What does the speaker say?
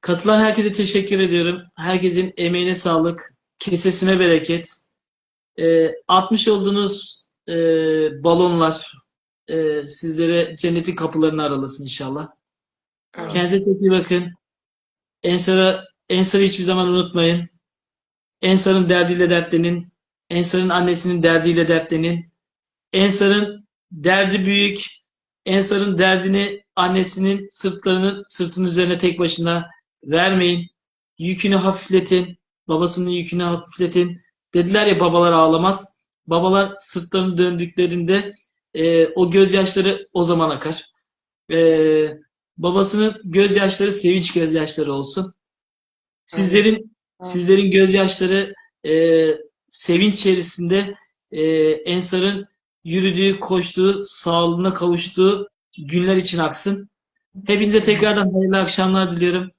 Katılan herkese teşekkür ediyorum. Herkesin emeğine sağlık, kesesine bereket. Ee, atmış olduğunuz e, balonlar e, sizlere cennetin kapılarını aralasın inşallah. Evet. Kendinize çok iyi bakın. Ensar'a, Ensar'ı hiçbir zaman unutmayın. Ensar'ın derdiyle dertlenin. Ensar'ın annesinin derdiyle dertlenin. Ensar'ın derdi büyük. Ensar'ın derdini annesinin sırtlarının sırtının üzerine tek başına vermeyin. Yükünü hafifletin. Babasının yükünü hafifletin. Dediler ya babalar ağlamaz. Babalar sırtlarını döndüklerinde e, o gözyaşları o zaman akar. E, babasının gözyaşları sevinç gözyaşları olsun. Sizlerin sizlerin gözyaşları e, sevinç içerisinde e, Ensar'ın yürüdüğü, koştuğu, sağlığına kavuştuğu günler için aksın. Hepinize tekrardan hayırlı akşamlar diliyorum.